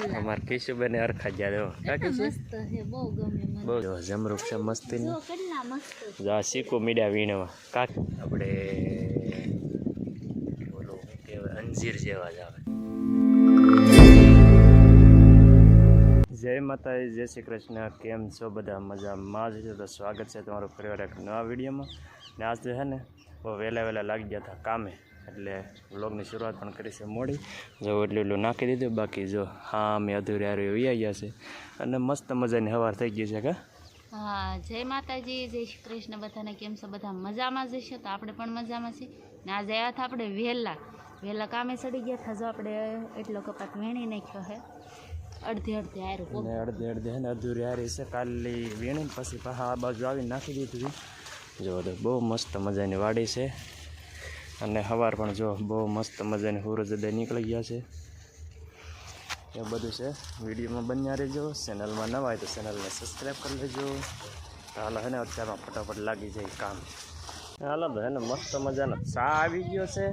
અમાર કિશુબેન અરખા છે? બહુ ગમે મને. બહુ જો જમરૂખ છે મસ્તી જો આ મીડિયા વીણવા. કાક આપણે બોલો કહેવાય અંજીર જેવા જ આવે. જય માતાજી જય શ્રી કૃષ્ણ. કેમ છો બધા? મજામાં જ તો સ્વાગત છે તમારું ફરીવાર એક નવા વિડીયોમાં. ને આજે છે ને બહુ વહેલા વહેલા લાગી ગયા હતા કામે. એટલે વ્લોગની શરૂઆત પણ કરી છે મોડી. જો એટલું એટલું નાખી દીધું બાકી જો હા અમે અધૂરે હારી ગયા છે. અને મસ્ત મજાની હવાર થઈ ગઈ છે કે? હા જય માતાજી જય શ્રી કૃષ્ણ. બધાને કેમ છો? બધા મજામાં જશે તો આપણે પણ મજામાં છીએ. ને આજે આવ્યા હતા આપણે વહેલા. વહેલા કામે ચડી ગયા હતા જો આપણે એટલો કપાત વીણી નાખ્યો છે. અડધી અડધી હારું ને અડધે અડધે હે ને અધૂરી હારી છે. કાલી વીણી પછી પાછા આ બાજુ આવીને નાખી દીધું જો બહુ મસ્ત મજાની વાડી છે. અને સવાર પણ જો બહુ મસ્ત મજાની સૂરજોદય નીકળી ગયા છે. એ બધું છે. વિડીયોમાં બન્યા રહેજો. ચેનલમાં નવા હોય તો ચેનલને સબસ્ક્રાઈબ કરી લેજો. હાલો હે ને, અત્યારમાં ફટાફટ લાગી જાય કામ. હાલો તો હે ને, મસ્ત મજાનો ચા આવી ગયો છે.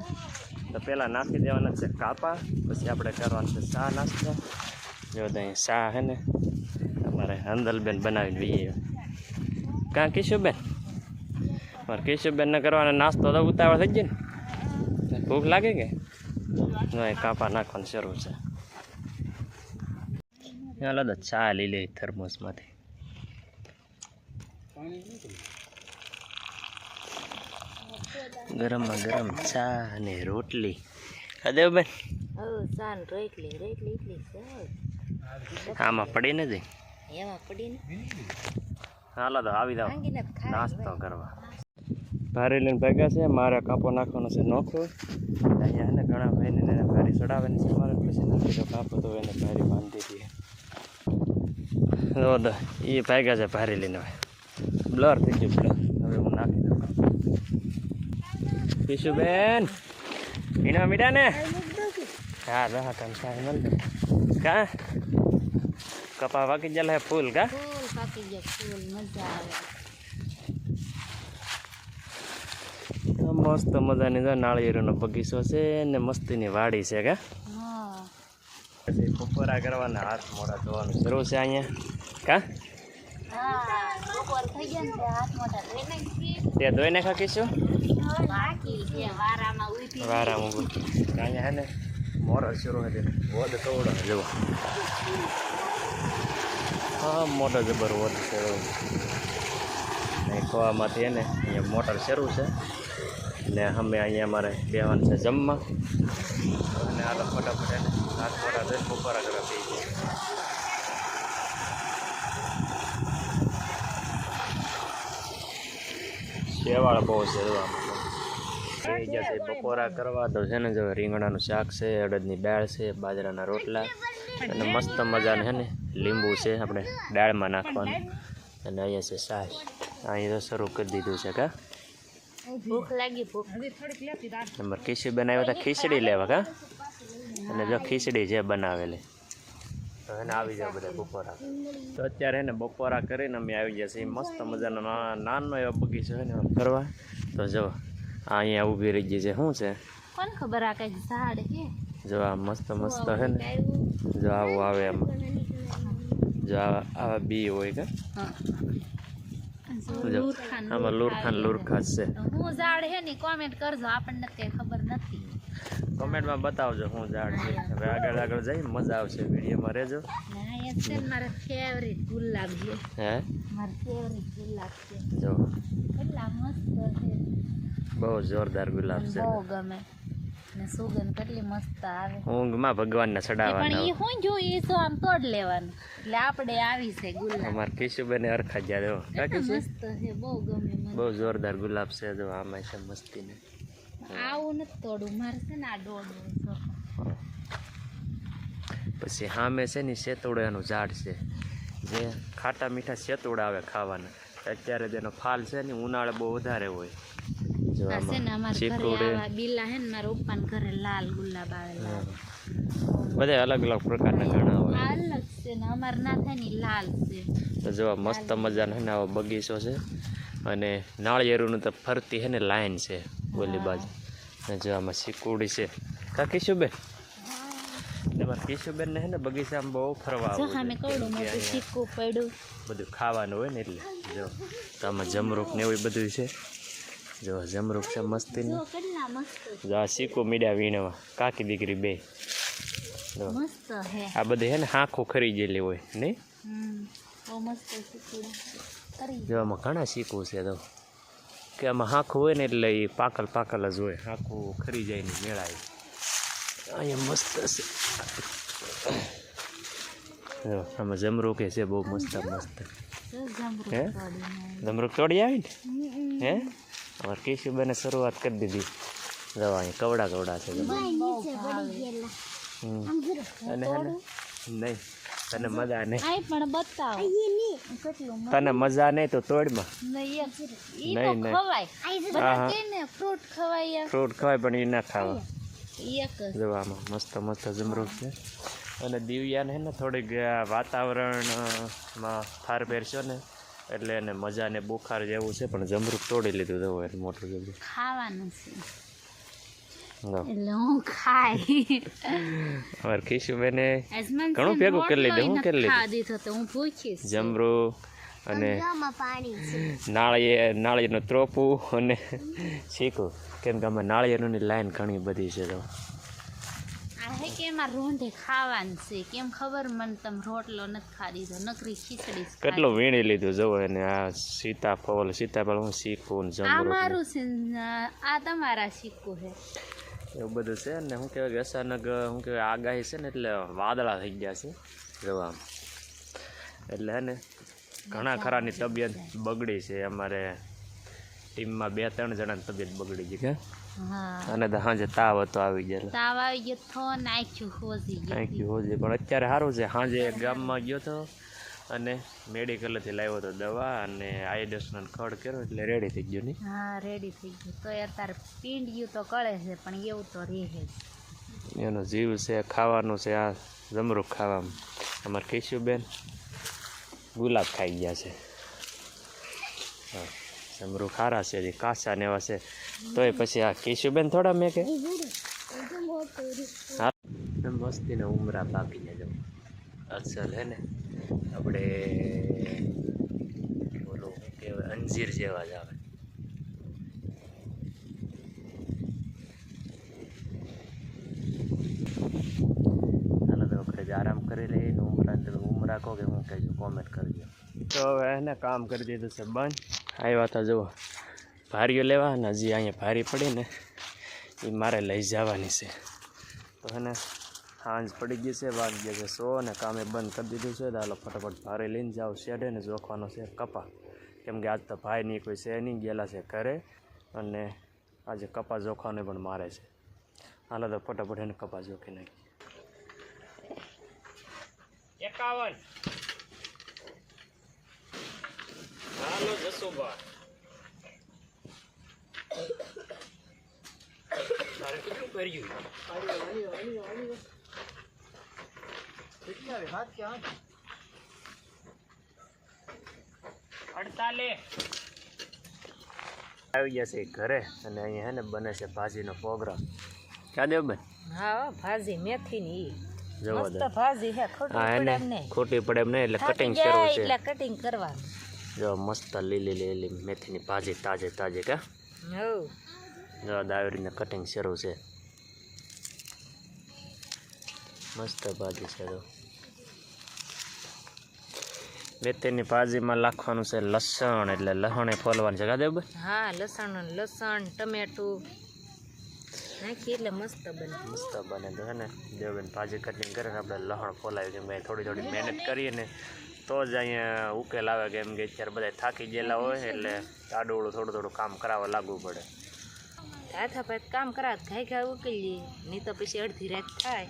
તો પહેલાં નાખી દેવાના છે કાપા, પછી આપણે કરવાનું છે ચા નાસ્તો. જો અહીં ચા હે ને, અમારે હંદલબેન બનાવીને લઈએ કાં કિશુબેન મારે કિશુબેનને કરવાનો નાસ્તો તો ઉતાવળ થઈ ગયો ને. ભૂખ લાગે કે? નહીં કાપા નાખવાનું શરૂ છે. ચાલો તો ચા લઈ લે થર્મોસમાંથી. ગરમમાં ગરમ ચા અને રોટલી. ખાદેવ બેન. હવે સાન રોટલી રોટલી આમાં પડી નથી? હાલો તો આવી જાવ નાસ્તો કરવા. ભારે લઈને ભેગા છે મારે કાપો નાખવાનો છે નોખો. અહીંયા ને ઘણા ભાઈને એને ભારી ચડાવે ને સમારે પછી દો કાપો તો એને ભારી બાંધી જો તો એ ભાગ્યા છે ભારી લઈને હવે. બ્લર થઈ ગયું બ્લર. હવે હું નાખી દઉં. પીશુબેન એના મીઠા ને? હા રહા કામ સાહેબ મળી કા? કપા ગયેલા હે ફૂલ કા? ફૂલ પાકી જાય ફૂલ મજા આવે. મસ્ત મજાની જો નાળિયેરનો બગીચો છે ને મસ્તીની વાડી છે કે? પછી બપોરા કરવાના હાથ મોડા ધોવાનું શરૂ છે અહીંયા. કા? તે ધોઈ નાખા કીશું? અહીંયા હે ને મોરો શરૂ હતી વધ કવડો જુઓ. હા મોટો જબર ખોવામાંથી હે ને અહીંયા મોટર શરૂ છે. ને અમે અહીંયા અમારે બેવાનું છે જમવા. અને હાલો ફટાફટ એને હાથ મોટા થઈને બપોરા કરવા પી શેવાળ બહુ છે થઈ બપોરા કરવા તો છે ને જો રીંગણાનું શાક છે, અડદની દાળ છે, બાજરાના રોટલા અને મસ્ત મજાનું છે ને લીંબુ છે આપણે દાળમાં નાખવાનું. અને અહીંયા છે સાસ અહીં તો શરૂ કરી દીધું છે કા? ભૂખ લાગી ભૂખ. નંબર ખીચડી બનાવ્યા હતા ખીચડી લેવા કા? અને જો ખીચડી છે બનાવેલી. તો એને આવી જાય બધા બપોરા. તો અત્યારે એને બપોરા કરીને અમે આવી ગયા છીએ. મસ્ત મજાનો નાનો એવો બગીચો છે ને ફરવા તો જો આ અહીંયા ઊભી રહી ગઈ છે. શું છે? કોણ ખબર આ કઈ ઝાડ છે જો આ મસ્ત મસ્ત છે ને. જો આવું આવે એમ. જો આવા આવા બી હોય કે? આમાં લુરખાન લુરખા છે. હું ઝાડ હે ની કોમેન્ટ કરજો આપણને કઈ ખબર નથી. કોમેન્ટમાં બતાવજો શું ઝાડ છે. હવે આગળ આગળ જઈ મજા આવશે વિડીયોમાં રહેજો. ના એ છે મારા ફેવરિટ ગુલાબ છે. હે? મારા ફેવરિટ ગુલાબ છે. જો. કેટલા મસ્ત છે. બહુ જોરદાર ગુલાબ છે. બહુ ગમે. ને સુગંધ કેટલી મસ્ત આવે. ઊંઘમાં ભગવાનને એ પણ ચડાવવાના હું જો એ તો આમ તોડ લેવાનું. એટલે આપણે આવી છે ગુલાબ. અમારે કિશુબેને અરખા ગયા જો કા કેટલા કિશુ? મસ્ત છે બહુ ગમે મને. બહુ જોરદાર ગુલાબ છે જો આમાં છે મસ્તીને. આવું નથી તોડવું. મારે છે ને આ દોડવું પછી સામે છે ને સેતુડાનું ઝાડ છે. જે ખાટા મીઠા સેતુડા આવે ખાવાના. અત્યારે તેનો ફાલ છે ને ઉનાળો બહુ વધારે હોય. આવા હે આવે બધા અલગ અલગ પ્રકારના ઘણા હોય. અલગ છે ને અમારે ના થાય ને લાલ છે. તો જો મસ્ત મજાનો છે ને આવો બગીચો છે. અને નાળિયેરુંનું તો ફરતી છે ને લાઈન છે બોલી બાજુ. ને જો આમાં છે. કાકી શું બેન કેશુબેન ને હે ને બગીચામાં બહુ ફરવા જો આવવું સામે કવડું મોટું અહીંયા પડ્યું. બધું ખાવાનું હોય ને એટલે. જો તો આમાં જમરૂખ ને એવું બધું છે. જો જમરૂખ છે મસ્તીનું. જો જો આ શીકું મીડ્યા વીણવા. કાકી દીકરી બે. આ બધે હે ને હાંખું ખરી ગયેલી હોય નહીં? જો આમાં ઘણા શીખવું છે તો કે આમાં હાંખું હોય ને એટલે એ પાકલ પાકલ જ હોય. હાંખું ખરી જાય ને મેળાય અહીંયા મસ્ત છે. જો આમાં જમરૂખ છે બહુ મસ્ત મસ્ત. હે? જમરૂખ તોડી આવી ને હે? અમારે કેશુબેને શરૂઆત કરી દીધી દવા અહીં કવડા કવડા છે. અને નહીં તને મજા નહીં પણ બતાવો તને મજા નહીં તો તોડમાં નહીં એક ઈ તો નહીં, ફ્રૂટ ખવાય ફ્રૂટ ખવાય પણ એ ના ખાવા એક જોવામાં મસ્ત મસ્ત જમરૂખ છે। અને દિવ્યાને ને થોડીક આ વાતાવરણમાં ફાર પહેરશો ને એટલે એને મજા ને બુખાર જેવું છે પણ જમરૂખ તોડી લીધું જવું એને મોટું જમરૂખ ખાવાનું છે. એટલે હું ખાઈ. અમારે ઘણું ભેગું કરી લીધું, હું કરી લીધું? ખાવા તો હું ભૂખી છું. અને નાળિયેર નાળિયેરનું ત્રોપું અને શીખું. કેમ કે અમે નાળિયેરની લાઈન ઘણી બધી છે તો. આ રોંધે ખાવાનું છે. કેમ ખબર? મને તમે રોટલો નથી ખાઈ દીધો નકરી ખીચડી કેટલો વીણી લીધું જવો એને આ સીતાફળ સીતાફળ હું શીખું ને આ મારું છે ને આ તમારા શીખું છે. એવું બધું છે ને શું કહેવાય કે અચાનક શું કહેવાય આગાહી છે ને એટલે વાદળા થઈ ગયા છે જોવા એટલે હે ને ઘણા ખરાની તબિયત બગડી છે. અમારે ટીમમાં બે ત્રણ જણાની તબિયત બગડી ગઈ. કે હા? અને તો સાંજે તાવ હતો આવી ગયો તાવ આવી ગયો તો નાખ્યું હોજી નાખ્યું હોજી પણ અત્યારે સારું છે. સાંજે ગામમાં ગયો તો અને મેડિકલથી લાવ્યો હતો દવા અને આયોડસનો ખડ કર્યો એટલે રેડી થઈ ગયો નહીં હા રેડી થઈ ગયું. તો અત્યારે પીંડ્યું તો કળે છે પણ એવું તો રહે એનો જીવ છે ખાવાનું છે આ જમરૂખ ખાવામાં. અમારે કેશુબેન ગુલાબ ખાઈ ગયા છે. હા. જમરૂખ ખારા છે હજી કાચા ને એવા છે. તોય પછી આ કેશુબેન થોડા મેં કે હા. મસ્તીને ઉમરા પાકીને જાઉં અસલ હે ને આપણે બોલો કહેવાય અંજીર જેવા જ આવે. આરામ કરી લઈએ. ને ઉમરા ઉમરા કહો કે હું કહેજો કોમેન્ટ કરજો તો હવે એને કામ કરી દીધું છે બંધ. આવ્યા હતા, જુઓ. ભારીઓ લેવા અને હજી અહીંયા ભારી પડી ને એ મારે લઈ જવાની છે. તો એને સાંજ પડી ગઈ છે, વાગી ગયા છે સો અને કામે બંધ કરી દીધું છે. તો હાલો ફટાફટ ભારે લઈને જાઓ શેડે ને જોખવાનો છે કપા. કેમ કે આજ તો ભાઈ નહીં કોઈ છે નહીં, ગયેલા છે ઘરે. અને આજે કપા જોખવાને પણ મારે છે. હાલો તો ફટાફટ એને કપા જોખી નાખી એકાવન. હાલો જસુભા. તારે કેટલું કર્યું અડતાલીસ. આવી ગયા છે ઘરે અને અહીંયા હે ને બને છે ભાજીનો પ્રોગ્રામ. ક્યાં દેવ બેન? હા ભાજી મેથી ની જવો દે. ભાજી હે ખોટી પડે એમ નહીં. ખોટી પડે એમ નહીં એટલે કટિંગ શરૂ છે. એટલે કટિંગ કરવાનું. જો મસ્ત લીલી લીલી મેથીની ભાજી તાજે તાજે કા? જો દાવેરીને કટિંગ શરૂ છે. મસ્ત ભાજી છે તો મેથીની ભાજીમાં નાખવાનું છે લસણ એટલે લસણ ફોલવાનું છે કા દેવ હા લસણ લસણ ટમેટું. નાખી એટલે મસ્ત બને. મસ્ત બને તો હે ને. દેવબેન ભાજી કટિંગ કરે આપણે લસણ ફોલાવી કેમ કે થોડી થોડી મહેનત કરીએ ને તો જ અહીંયા ઉકેલ આવે કેમ કે અત્યારે બધા થાકી ગયેલા હોય એટલે આડું થોડું થોડું કામ કરાવવા લાગવું પડે. હાથા પાથ કામ કરાત ઘાઈ ઘા ઉકેલીએ નહીં તો પછી અડધી રાત થાય.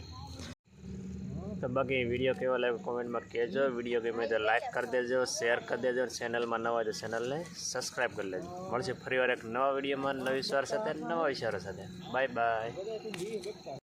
તો બાકી વીડિયો કેવો લાગ્યો કોમેન્ટમાં કહેજો. વીડિયો ગમે તો લાઈક કરી દેજો શેર કરી દેજો ચેનલમાં નવા હોય તો ચેનલને સબસ્ક્રાઈબ કરી લેજો. મળશે ફરીવાર એક નવા વિડીયોમાં નવી સ્વાર સાથે નવા વિચારો સાથે. Bye bye